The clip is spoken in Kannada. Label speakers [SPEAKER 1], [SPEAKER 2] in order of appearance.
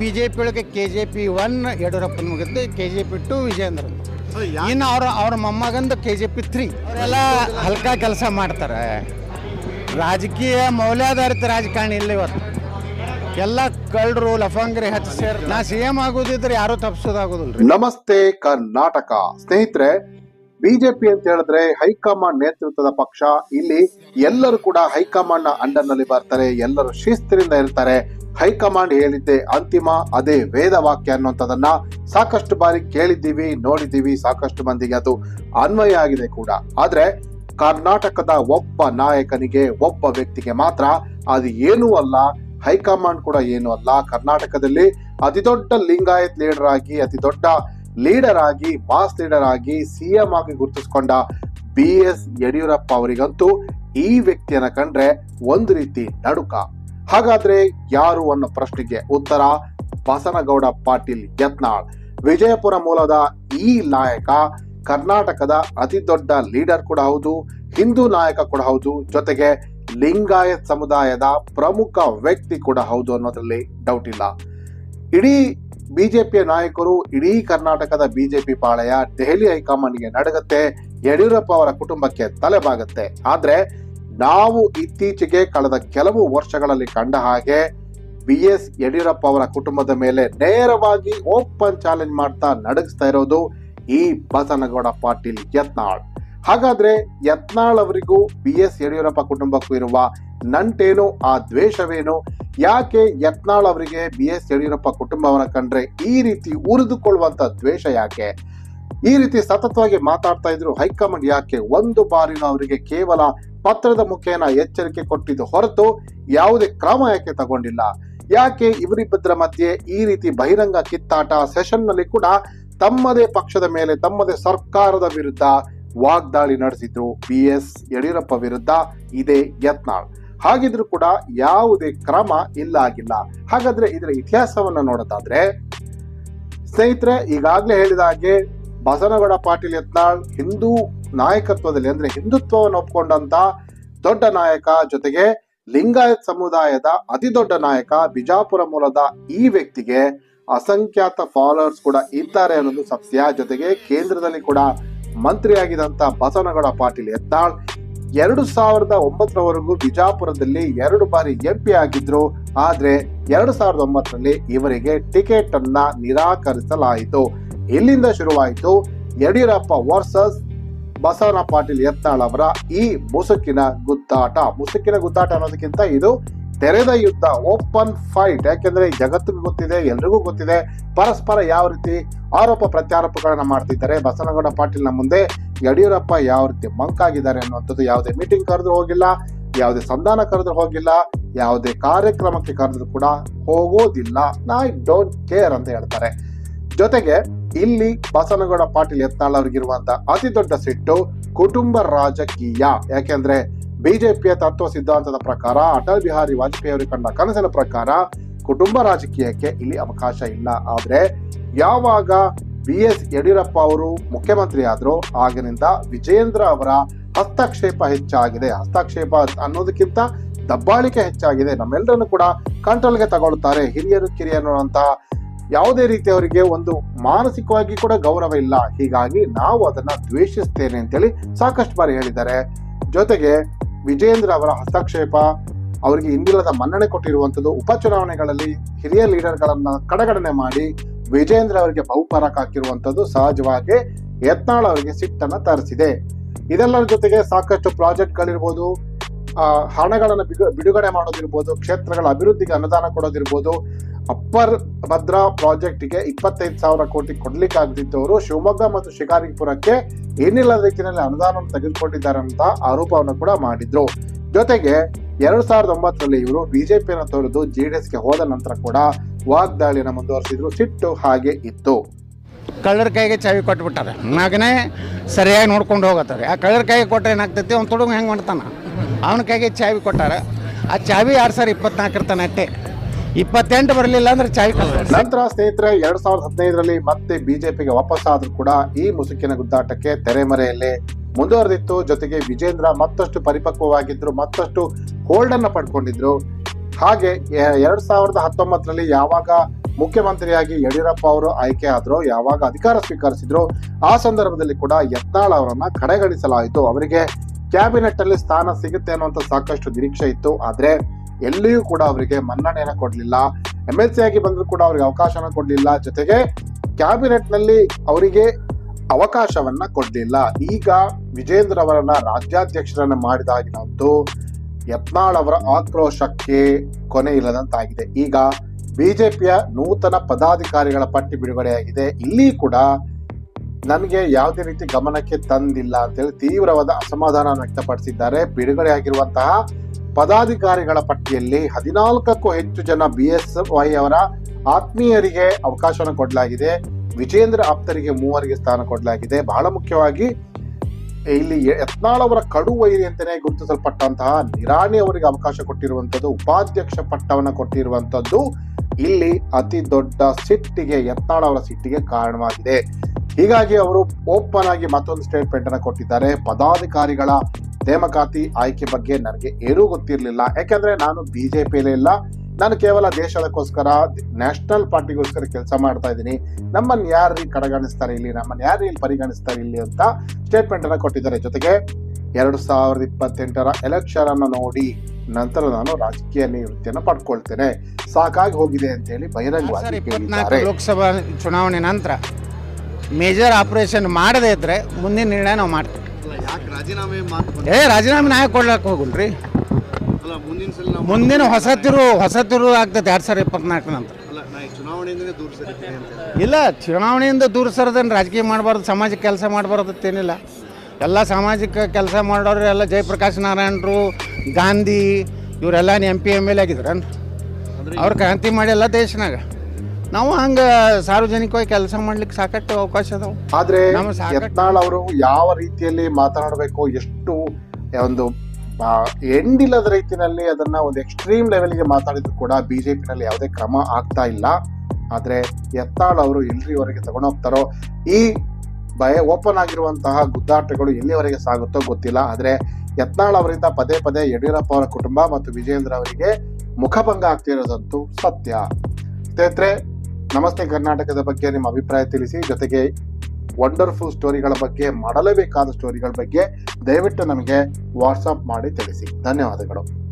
[SPEAKER 1] ಬಿಜೆಪಿ ಒಳಗೆ ಕೆ ಜೆ ಪಿ ಒನ್ ಯಡಿಯೂರಪ್ಪನ ಮುಗಿದ್ದು K J P two Vijayendra ಇನ್ನು ಅವ್ರ ಅವ್ರ ಮೊಮ್ಮಗಂದು ಕೆ ಜೆ ಪಿ ತ್ರೀ. ಅವರೆಲ್ಲ ಹಲ್ಕ ಕೆಲಸ ಮಾಡ್ತಾರೆ. ರಾಜಕೀಯ ಮೌಲ್ಯಾಧಾರಿತ ರಾಜಕಾರಣಿ ಇಲ್ಲ ಇವತ್ತು. ಎಲ್ಲ ಕಳ್ಳರು ಲಫಂಗ್ರಿ ಹಚ್ಚಿ ಸೇರ್ ನಾ ಸಿ ಎಂ ಆಗೋದಿದ್ರೆ ಯಾರು ತಪ್ಪಿಸೋದಾಗೋದಿಲ್ಲ
[SPEAKER 2] ನಮಸ್ತೆ ಕರ್ನಾಟಕ. ಸ್ನೇಹಿತರೆ ಬಿಜೆಪಿ ಅಂತ ಹೇಳಿದ್ರೆ ಹೈಕಮಾಂಡ್ ನೇತೃತ್ವದ ಪಕ್ಷ. ಇಲ್ಲಿ ಎಲ್ಲರೂ ಕೂಡ ಹೈಕಮಾಂಡ್ನ ಅಂಡರ್ನಲ್ಲಿ ಬರ್ತಾರೆ. ಎಲ್ಲರೂ ಶಿಸ್ತಿನಿಂದ ಇರ್ತಾರೆ. ಹೈಕಮಾಂಡ್ ಹೇಳಿದ್ದೆ ಅಂತಿಮ, ಅದೇ ವೇದ ವಾಕ್ಯ ಅನ್ನುವಂಥದ್ದನ್ನ ಸಾಕಷ್ಟು ಬಾರಿ ಕೇಳಿದ್ದೀವಿ, ನೋಡಿದ್ದೀವಿ, ಸಾಕಷ್ಟು ಮಂದಿಗೆ ಅದು ಅನ್ವಯ ಆಗಿದೆ ಕೂಡ. ಆದ್ರೆ ಕರ್ನಾಟಕದ ಒಬ್ಬ ನಾಯಕನಿಗೆ, ಒಬ್ಬ ವ್ಯಕ್ತಿಗೆ ಮಾತ್ರ ಅದು ಏನೂ ಅಲ್ಲ, ಹೈಕಮಾಂಡ್ ಕೂಡ ಏನು ಅಲ್ಲ. ಕರ್ನಾಟಕದಲ್ಲಿ ಅತಿ ದೊಡ್ಡ ಲಿಂಗಾಯತ್ ಲೀಡರ್ ಆಗಿ, ಅತಿ ದೊಡ್ಡ ಲೀಡರ್ ಆಗಿ, ಮಾಸ್ ಲೀಡರ್ ಆಗಿ, ಸಿ ಎಂ ಆಗಿ ಗುರುತಿಸಿಕೊಂಡ ಬಿ ಎಸ್ ಯಡಿಯೂರಪ್ಪ ಅವರಿಗಂತೂ ಈ ವ್ಯಕ್ತಿಯನ್ನು ಕಂಡ್ರೆ ಒಂದು ರೀತಿ ನಡುಕ. ಹಾಗಾದ್ರೆ ಯಾರು ಅನ್ನೋ ಪ್ರಶ್ನೆಗೆ ಉತ್ತರ? ಬಸನಗೌಡ ಪಾಟೀಲ್ ಯತ್ನಾಳ್. ವಿಜಯಪುರ ಮೂಲದ ಈ ನಾಯಕ ಕರ್ನಾಟಕದ ಅತಿ ದೊಡ್ಡ ಲೀಡರ್ ಕೂಡ ಹೌದು, ಹಿಂದೂ ನಾಯಕ ಕೂಡ ಹೌದು, ಜೊತೆಗೆ ಲಿಂಗಾಯತ್ ಸಮುದಾಯದ ಪ್ರಮುಖ ವ್ಯಕ್ತಿ ಕೂಡ ಹೌದು ಅನ್ನೋದ್ರಲ್ಲಿ ಡೌಟ್ ಇಲ್ಲ. ಇಡೀ ಬಿಜೆಪಿಯ ನಾಯಕರು ಇಡೀ ಕರ್ನಾಟಕದ ಬಿಜೆಪಿ ಪಾಳೆಯ ದೆಹಲಿ ಹೈಕಮಾಂಡ್ಗೆ ನಡಗತ್ತೆ, ಯಡಿಯೂರಪ್ಪ ಅವರ ಕುಟುಂಬಕ್ಕೆ ತಲೆಬಾಗುತ್ತೆ. ಆದ್ರೆ ನಾವು ಇತ್ತೀಚೆಗೆ ಕಳೆದ ಕೆಲವು ವರ್ಷಗಳಲ್ಲಿ ಕಂಡ ಹಾಗೆ ಬಿ ಎಸ್ ಯಡಿಯೂರಪ್ಪ ಅವರ ಕುಟುಂಬದ ಮೇಲೆ ನೇರವಾಗಿ ಓಪನ್ ಚಾಲೆಂಜ್ ಮಾಡ್ತಾ ನಡಗಿಸ್ತಾ ಇರೋದು ಈ ಬಸನಗೌಡ ಪಾಟೀಲ್ ಯತ್ನಾಳ್. ಹಾಗಾದ್ರೆ ಯತ್ನಾಳ್ ಅವರಿಗೂ ಬಿ ಎಸ್ ಯಡಿಯೂರಪ್ಪ ಕುಟುಂಬಕ್ಕೂ ಇರುವ ನಂಟೇನು, ಆ ದ್ವೇಷವೇನು? ಯಾಕೆ ಯತ್ನಾಳ್ ಅವರಿಗೆ ಬಿ ಎಸ್ ಯಡಿಯೂರಪ್ಪ ಕುಟುಂಬವನ್ನ ಕಂಡ್ರೆ ಈ ರೀತಿ ಉರಿದುಕೊಳ್ಳುವಂತ ದ್ವೇಷ ಯಾಕೆ? ಈ ರೀತಿ ಸತತವಾಗಿ ಮಾತಾಡ್ತಾ ಇದ್ರು ಹೈಕಮಾಂಡ್ ಯಾಕೆ? ಒಂದು ಬಾರಿನೂ ಅವರಿಗೆ ಕೇವಲ ಪತ್ರದ ಮುಖೇನ ಎಚ್ಚರಿಕೆ ಕೊಟ್ಟಿದ್ದು ಹೊರತು ಯಾವುದೇ ಕ್ರಮ ಯಾಕೆ ತಗೊಂಡಿಲ್ಲ? ಯಾಕೆ ಇವರಿಬ್ಬರ ಮಧ್ಯೆ ಈ ರೀತಿ ಬಹಿರಂಗ ಕಿತ್ತಾಟ ಸೆಷನ್ನಲ್ಲಿ ಕೂಡ ತಮ್ಮದೇ ಪಕ್ಷದ ಮೇಲೆ ತಮ್ಮದೇ ಸರ್ಕಾರದ ವಿರುದ್ಧ ವಾಗ್ದಾಳಿ ನಡೆಸಿದ್ರು ಬಿ ಎಸ್ ಯಡಿಯೂರಪ್ಪ ವಿರುದ್ಧ ಇದೇ ಯತ್ನಾಳ್. ಹಾಗಿದ್ರು ಕೂಡ ಯಾವುದೇ ಕ್ರಮ ಇಲ್ಲ ಆಗಿಲ್ಲ. ಹಾಗಾದ್ರೆ ಇದರ ಇತಿಹಾಸವನ್ನ ನೋಡೋದಾದ್ರೆ ಸ್ನೇಹಿತರೆ, ಈಗಾಗಲೇ ಹೇಳಿದ ಹಾಗೆ ಬಸನಗೌಡ ಪಾಟೀಲ್ ಯತ್ನಾಳ್ ಹಿಂದೂ ನಾಯಕತ್ವದಲ್ಲಿ ಅಂದ್ರೆ ಹಿಂದುತ್ವವನ್ನು ಒಪ್ಕೊಂಡಂತ ದೊಡ್ಡ ನಾಯಕ ಜೊತೆಗೆ ಲಿಂಗಾಯತ್ ಸಮುದಾಯದ ಅತಿ ದೊಡ್ಡ ನಾಯಕ ಬಿಜಾಪುರ ಮೂಲದ ಈ ವ್ಯಕ್ತಿಗೆ ಅಸಂಖ್ಯಾತ ಫಾಲೋವರ್ಸ್ ಕೂಡ ಇದ್ದಾರೆ ಅನ್ನೋದು ಸತ್ಯ. ಜೊತೆಗೆ ಕೇಂದ್ರದಲ್ಲಿ ಕೂಡ ಮಂತ್ರಿಯಾಗಿದ್ದಂತ ಬಸನಗೌಡ ಪಾಟೀಲ್ ಯತ್ನಾಳ್ ಎರಡು ಸಾವಿರದ ಒಂಬತ್ತರವರೆಗೂ ಬಿಜಾಪುರದಲ್ಲಿ ಎರಡು ಬಾರಿ ಎಂಪಿ ಆಗಿದ್ರು. ಆದ್ರೆ ಎರಡು ಸಾವಿರದ ಒಂಬತ್ತರಲ್ಲಿ ಇವರಿಗೆ ಟಿಕೆಟ್ ಅನ್ನ ನಿರಾಕರಿಸಲಾಯಿತು. ಇಲ್ಲಿಂದ ಶುರುವಾಯಿತು ಯಡಿಯೂರಪ್ಪ ವರ್ಸಸ್ ಬಸವನ ಪಾಟೀಲ್ ಯತ್ನಾಳ್ ಅವರ ಈ ಮುಸುಕಿನ ಗುದ್ದಾಟ. ಮುಸುಕಿನ ಗುದ್ದಾಟ ಅನ್ನೋದಕ್ಕಿಂತ ಇದು ತೆರೆದ ಯುದ್ಧ, ಓಪನ್ ಫೈಟ್. ಯಾಕೆಂದ್ರೆ ಜಗತ್ತಿಗೂ ಗೊತ್ತಿದೆ, ಎಲ್ರಿಗೂ ಗೊತ್ತಿದೆ, ಪರಸ್ಪರ ಯಾವ ರೀತಿ ಆರೋಪ ಪ್ರತ್ಯಾರೋಪಗಳನ್ನ ಮಾಡ್ತಿದ್ದಾರೆ. ಬಸವನಗೌಡ ಪಾಟೀಲ್ನ ಮುಂದೆ ಯಡಿಯೂರಪ್ಪ ಯಾವ ರೀತಿ ಮಂಕಾಗಿದ್ದಾರೆ ಅನ್ನುವಂಥದ್ದು ಯಾವುದೇ ಮೀಟಿಂಗ್ ಕರೆದು ಹೋಗಿಲ್ಲ, ಯಾವುದೇ ಸಂಧಾನ ಕರೆದ್ರು ಹೋಗಿಲ್ಲ, ಯಾವುದೇ ಕಾರ್ಯಕ್ರಮಕ್ಕೆ ಕರೆದ್ರು ಕೂಡ ಹೋಗೋದಿಲ್ಲ. ಐ ಡೋಂಟ್ ಕೇರ್ ಅಂತ ಹೇಳ್ತಾರೆ. ಜೊತೆಗೆ ಇಲ್ಲಿ ಬಸನಗೌಡ ಪಾಟೀಲ್ ಯತ್ನಾಳ್ ಅತಿ ದೊಡ್ಡ ಸಿಟ್ಟು ಕುಟುಂಬ ರಾಜಕೀಯ. ಯಾಕೆಂದ್ರೆ ಬಿಜೆಪಿಯ ತತ್ವ ಸಿದ್ಧಾಂತದ ಪ್ರಕಾರ, ಅಟಲ್ ಬಿಹಾರಿ ವಾಜಪೇಯಿ ಅವರು ಕಂಡ ಕನಸಿನ ಪ್ರಕಾರ ಕುಟುಂಬ ರಾಜಕೀಯಕ್ಕೆ ಇಲ್ಲಿ ಅವಕಾಶ ಇಲ್ಲ. ಆದ್ರೆ ಯಾವಾಗ ಬಿ ಎಸ್ ಯಡಿಯೂರಪ್ಪ ಅವರು ಮುಖ್ಯಮಂತ್ರಿ ಆದ್ರು ಆಗಿನಿಂದ ವಿಜಯೇಂದ್ರ ಅವರ ಹಸ್ತಕ್ಷೇಪ ಹೆಚ್ಚಾಗಿದೆ. ಹಸ್ತಕ್ಷೇಪ ಅನ್ನೋದಕ್ಕಿಂತ ದಬ್ಬಾಳಿಕೆ ಹೆಚ್ಚಾಗಿದೆ. ನಮ್ಮೆಲ್ಲರನ್ನು ಕೂಡ ಕಂಟ್ರೋಲ್ಗೆ ತಗೊಳ್ತಾರೆ. ಹಿರಿಯರು, ಕಿರಿಯರು ಅಂತ ಯಾವುದೇ ರೀತಿ ಅವರಿಗೆ ಒಂದು ಮಾನಸಿಕವಾಗಿ ಕೂಡ ಗೌರವ ಇಲ್ಲ. ಹೀಗಾಗಿ ನಾವು ಅದನ್ನ ದ್ವೇಷಿಸ್ತೇನೆ ಅಂತೇಳಿ ಸಾಕಷ್ಟು ಬಾರಿ ಹೇಳಿದ್ದಾರೆ. ಜೊತೆಗೆ ವಿಜೇಂದ್ರ ಅವರ ಹಸ್ತಕ್ಷೇಪ, ಅವರಿಗೆ ಇಂದಿಲ್ಲದ ಮನ್ನಣೆ ಕೊಟ್ಟಿರುವಂಥದ್ದು ಉಪಚುನಾವಣೆಗಳಲ್ಲಿ ಹಿರಿಯ ಲೀಡರ್ಗಳನ್ನ ಕಡೆಗಣನೆ ಮಾಡಿ ವಿಜೇಂದ್ರ ಅವರಿಗೆ ಬಹುಪರಕ ಹಾಕಿರುವಂಥದ್ದು ಸಹಜವಾಗಿ ಯತ್ನಾಳ್ ಅವರಿಗೆ ಸಿಟ್ಟನ್ನ ತರಿಸಿದೆ. ಇದೆಲ್ಲರ ಜೊತೆಗೆ ಸಾಕಷ್ಟು ಪ್ರಾಜೆಕ್ಟ್ಗಳಿರ್ಬೋದು ಹಣಗಳನ್ನು ಬಿಡು- ಬಿಡುಗಡೆ ಮಾಡೋದಿರ್ಬೋದು, ಕ್ಷೇತ್ರಗಳ ಅಭಿವೃದ್ಧಿಗೆ ಅನುದಾನ ಕೊಡೋದಿರ್ಬೋದು ಅಪ್ಪರ್ ಭದ್ರಾ ಪ್ರಾಜೆಕ್ಟ್ಗೆ ಇಪ್ಪತ್ತೈದು ಸಾವಿರ ಕೋಟಿ ಕೊಡ್ಲಿಕ್ಕೆ ಆಗದಿದ್ದವರು ಶಿವಮೊಗ್ಗ ಮತ್ತು ಶಿಕಾರಿಪುರಕ್ಕೆ ಏನಿಲ್ಲ ರೀತಿಯಲ್ಲಿ ಅನುದಾನವನ್ನು ತೆಗೆದುಕೊಂಡಿದ್ದಾರೆ ಅಂತ ಆರೋಪವನ್ನು ಕೂಡ ಮಾಡಿದ್ರು. ಜೊತೆಗೆ ಎರಡ್ ಸಾವಿರದ ಒಂಬತ್ತರಲ್ಲಿ ಇವರು ಬಿಜೆಪಿಯನ್ನು ತೊರೆದು ಜೆಡಿಎಸ್ಗೆ ಹೋದ ನಂತರ ಕೂಡ ವಾಗ್ದಾಳಿಯನ್ನು ಮುಂದುವರಿಸಿದ್ರು. ಸಿಟ್ಟು ಹಾಗೆ ಇತ್ತು.
[SPEAKER 1] ಕಳ್ಳರ ಕೈಗೆ ಚಾವಿ ಕೊಟ್ಬಿಟ್ಟಾರೆ. ಮಗನೇ ಸರಿಯಾಗಿ ನೋಡ್ಕೊಂಡು ಹೋಗತ್ತಾರೆ ಆ ಕಳ್ಳರ ಕೈಗೆ ಕೊಟ್ಟರೆ ಏನಾಗ್ತೈತಿ? ಅವ್ನು ತೊಡಗು ಹೆಂಗೆ ಮಾಡ್ತಾನೆ? ಅವನ ಕೈಗೆ ಚಾವಿ ಕೊಟ್ಟಾರೆ. ಆ ಚಾವಿ ಎರಡು ಸಾವಿರ ಇಪ್ಪತ್ನಾಲ್ಕರ ತನಕ ಇಪ್ಪತ್ತೆಂಟು ಬರಲಿಲ್ಲ ಅಂದ್ರೆ ಚಾಯ್
[SPEAKER 2] ನಂತರ ಸ್ನೇಹಿತರೆ, ಎರಡ್ ಸಾವಿರದ ಹದಿನೈದರಲ್ಲಿ ಮತ್ತೆ ಬಿಜೆಪಿಗೆ ವಾಪಸ್ ಆದ್ರೂ ಕೂಡ ಈ ಮುಸುಕಿನ ಗುದ್ದಾಟಕ್ಕೆ ತೆರೆಮರೆಯಲ್ಲಿ ಮುಂದುವರೆದಿತ್ತು. ಜೊತೆಗೆ ವಿಜೇಂದ್ರ ಮತ್ತಷ್ಟು ಪರಿಪಕ್ವವಾಗಿದ್ರು, ಮತ್ತಷ್ಟು ಹೋಲ್ಡ್ ಅನ್ನ ಪಡ್ಕೊಂಡಿದ್ರು. ಹಾಗೆ ಎರಡ್ ಸಾವಿರದ ಹತ್ತೊಂಬತ್ತರಲ್ಲಿ ಯಾವಾಗ ಮುಖ್ಯಮಂತ್ರಿಯಾಗಿ ಯಡಿಯೂರಪ್ಪ ಅವರು ಆಯ್ಕೆ ಆದ್ರು, ಯಾವಾಗ ಅಧಿಕಾರ ಸ್ವೀಕರಿಸಿದ್ರು, ಆ ಸಂದರ್ಭದಲ್ಲಿ ಕೂಡ ಯತ್ನಾಳ್ ಅವರನ್ನ ಕಡೆಗಣಿಸಲಾಯಿತು. ಅವರಿಗೆ ಕ್ಯಾಬಿನೆಟ್ ಅಲ್ಲಿ ಸ್ಥಾನ ಸಿಗುತ್ತೆ ಅನ್ನುವಂತ ಸಾಕಷ್ಟು ನಿರೀಕ್ಷೆ ಇತ್ತು. ಆದ್ರೆ ಎಲ್ಲಿಯೂ ಕೂಡ ಅವರಿಗೆ ಮನ್ನಣೆಯನ್ನು ಕೊಡಲಿಲ್ಲ. ಎಂ ಎಲ್ ಸಿ ಆಗಿ ಬಂದರೂ ಕೂಡ ಅವರಿಗೆ ಅವಕಾಶನ ಕೊಡಲಿಲ್ಲ. ಜೊತೆಗೆ ಕ್ಯಾಬಿನೆಟ್ನಲ್ಲಿ ಅವರಿಗೆ ಅವಕಾಶವನ್ನ ಕೊಡಲಿಲ್ಲ. ಈಗ ವಿಜೇಂದ್ರ ಅವರನ್ನ ರಾಜ್ಯಾಧ್ಯಕ್ಷರನ್ನ ಮಾಡಿದಾಗಿನಂತೂ ಯತ್ನಾಳ್ ಅವರ ಆಕ್ರೋಶಕ್ಕೆ ಕೊನೆ ಇಲ್ಲದಂತಾಗಿದೆ. ಈಗ ಬಿಜೆಪಿಯ ನೂತನ ಪದಾಧಿಕಾರಿಗಳ ಪಟ್ಟಿ ಬಿಡುಗಡೆಯಾಗಿದೆ. ಇಲ್ಲಿ ಕೂಡ ನನಗೆ ಯಾವುದೇ ರೀತಿ ಗಮನಕ್ಕೆ ತಂದಿಲ್ಲ ಅಂತೇಳಿ ತೀವ್ರವಾದ ಅಸಮಾಧಾನ ವ್ಯಕ್ತಪಡಿಸಿದ್ದಾರೆ. ಬಿಡುಗಡೆಯಾಗಿರುವಂತಹ ಪದಾಧಿಕಾರಿಗಳ ಪಟ್ಟಿಯಲ್ಲಿ ಹದಿನಾಲ್ಕಕ್ಕೂ ಹೆಚ್ಚು ಜನ ಬಿ ಎಸ್ ವೈ ಅವರ ಆತ್ಮೀಯರಿಗೆ ಅವಕಾಶವನ್ನು ಕೊಡಲಾಗಿದೆ. ವಿಜೇಂದ್ರ ಆಪ್ತರಿಗೆ ಮೂವರಿಗೆ ಸ್ಥಾನ ಕೊಡಲಾಗಿದೆ. ಬಹಳ ಮುಖ್ಯವಾಗಿ ಇಲ್ಲಿ ಯತ್ನಾಳ್ ಅವರ ಕಡು ವೈರಿ ಅಂತಲೇ ಗುರುತಿಸಲ್ಪಟ್ಟಂತಹ ನಿರಾಣಿ ಅವರಿಗೆ ಅವಕಾಶ ಕೊಟ್ಟಿರುವಂಥದ್ದು, ಉಪಾಧ್ಯಕ್ಷ ಪಟ್ಟವನ್ನು ಕೊಟ್ಟಿರುವಂಥದ್ದು ಇಲ್ಲಿ ಅತಿ ದೊಡ್ಡ ಸಿಟ್ಟಿಗೆ, ಯತ್ನಾಳ್ ಅವರ ಸಿಟ್ಟಿಗೆ ಕಾರಣವಾಗಿದೆ. ಹೀಗಾಗಿ ಅವರು ಓಪನ್ ಆಗಿ ಮತ್ತೊಂದು ಸ್ಟೇಟ್ಮೆಂಟ್ ಅನ್ನು ಕೊಟ್ಟಿದ್ದಾರೆ. ಪದಾಧಿಕಾರಿಗಳ ನೇಮಕಾತಿ ಆಯ್ಕೆ ಬಗ್ಗೆ ನನಗೆ ಏನೂ ಗೊತ್ತಿರಲಿಲ್ಲ. ಯಾಕಂದ್ರೆ ನಾನು ಬಿಜೆಪಿಯಲ್ಲಿ ಇಲ್ಲ. ನಾನು ಕೇವಲ ದೇಶದಕ್ಕೋಸ್ಕರ ನ್ಯಾಷನಲ್ ಪಾರ್ಟಿಗೋಸ್ಕರ ಕೆಲಸ ಮಾಡ್ತಾ ಇದ್ದೀನಿ. ನಮ್ಮನ್ನು ಯಾರು ಕಡೆಗಣಿಸ್ತಾರೆ ಇಲ್ಲಿ? ನಮ್ಮನ್ನು ಯಾರು ಇಲ್ಲಿ ಪರಿಗಣಿಸ್ತಾರೆ ಇಲ್ಲಿ ಅಂತ ಸ್ಟೇಟ್ಮೆಂಟ್ ಅನ್ನು ಕೊಟ್ಟಿದ್ದಾರೆ. ಜೊತೆಗೆ ಎರಡು ಸಾವಿರದ ಇಪ್ಪತ್ತೆಂಟರ ಎಲೆಕ್ಷನ್ ಅನ್ನು ನೋಡಿ ನಂತರ ನಾನು ರಾಜಕೀಯ ನಿವೃತ್ತಿಯನ್ನು ಪಡ್ಕೊಳ್ತೇನೆ. ಸಾಕಾಗಿ ಹೋಗಿದೆ ಅಂತ ಹೇಳಿ ಬಹಿರಂಗವಾಗಿ
[SPEAKER 1] ಲೋಕಸಭಾ ಚುನಾವಣೆ ನಂತರ ಮೇಜರ್ ಆಪರೇಷನ್ ಮಾಡದೇ ಇದ್ರೆ ಮುಂದಿನ ನಿರ್ಣಯ ನಾವು ಮಾಡ್ತೀವಿ.
[SPEAKER 3] ರಾಜೀನಾಮೆ
[SPEAKER 1] ಏ ರಾಜೀನಾಮೆ ನಾಯಕ ಕೊಡ್ಲಕ್ಕೆ ಹೋಗುಲ್ರಿ.
[SPEAKER 3] ಅಲ್ಲ ಮುಂದಿನ
[SPEAKER 1] ಹೊಸ ತಿರು ಹೊಸ ತಿರು ಆಗ್ತದೆ ಎರಡು ಸಾವಿರ ಇಪ್ಪತ್ನಾಲ್ಕು ನಂತರ.
[SPEAKER 3] ನಾ
[SPEAKER 1] ಇಲ್ಲ ಚುನಾವಣೆಯಿಂದ ದೂರ ಸರದೇನು ರಾಜಕೀಯ ಮಾಡಬಾರ್ದು ಸಮಾಜಕ್ಕೆ ಕೆಲಸ ಮಾಡಬಾರ್ದು ಏನಿಲ್ಲ. ಎಲ್ಲ ಸಾಮಾಜಿಕ ಕೆಲಸ ಮಾಡೋರು ಎಲ್ಲ ಜಯಪ್ರಕಾಶ್ ನಾರಾಯಣರು ಗಾಂಧಿ ಇವರೆಲ್ಲ ಎಂ ಪಿ ಎಂ ಎಲ್ ಆಗಿದ್ರನ್? ಅವ್ರು ಕ್ರಾಂತಿ ಮಾಡಿ ಎಲ್ಲ ದೇಶನಾಗ. ನಾವು ಹಂಗ ಸಾರ್ವಜನಿಕವಾಗಿ ಕೆಲಸ ಮಾಡ್ಲಿಕ್ಕೆ ಸಾಕಷ್ಟು ಅವಕಾಶ ಅದಾವ.
[SPEAKER 2] ಆದ್ರೆ ಯತ್ನಾಳ್ ಅವರು ಯಾವ ರೀತಿಯಲ್ಲಿ ಮಾತನಾಡಬೇಕು ಎಷ್ಟು ಒಂದು ಎಂಡಿಲ್ಲದ ರೀತಿಯಲ್ಲಿ ಅದನ್ನ ಒಂದು ಎಕ್ಸ್ಟ್ರೀಮ್ ಲೆವೆಲ್ಗೆ ಮಾತಾಡಿದ್ರು ಕೂಡ ಬಿಜೆಪಿನಲ್ಲಿ ಯಾವುದೇ ಕ್ರಮ ಆಗ್ತಾ ಇಲ್ಲ. ಆದ್ರೆ ಯತ್ನಾಳ್ ಅವರು ಎಲ್ಲಿವರೆಗೆ ತಗೊಂಡೋಗ್ತಾರೋ ಈ ಭಯ ಓಪನ್ ಆಗಿರುವಂತಹ ಗುದ್ದಾಟಗಳು ಎಲ್ಲಿವರೆಗೆ ಸಾಗುತ್ತೋ ಗೊತ್ತಿಲ್ಲ. ಆದ್ರೆ ಯತ್ನಾಳ್ ಅವರಿಂದ ಪದೇ ಪದೇ ಯಡಿಯೂರಪ್ಪ ಅವರ ಕುಟುಂಬ ಮತ್ತು ವಿಜಯೇಂದ್ರ ಅವರಿಗೆ ಮುಖಭಂಗ ಆಗ್ತಿರೋದಂತೂ ಸತ್ಯ. ಸ್ನೇಹಿತರೆ ನಮಸ್ತೆ ಕರ್ನಾಟಕದ ಬಗ್ಗೆ ನಿಮ್ಮ ಅಭಿಪ್ರಾಯ ತಿಳಿಸಿ, ಜೊತೆಗೆ ವಂಡರ್ಫುಲ್ ಸ್ಟೋರಿಗಳ ಬಗ್ಗೆ, ಮಾಡಲೇಬೇಕಾದ ಸ್ಟೋರಿಗಳ ಬಗ್ಗೆ ದಯವಿಟ್ಟು ನಮಗೆ ವಾಟ್ಸಪ್ ಮಾಡಿ ತಿಳಿಸಿ. ಧನ್ಯವಾದಗಳು.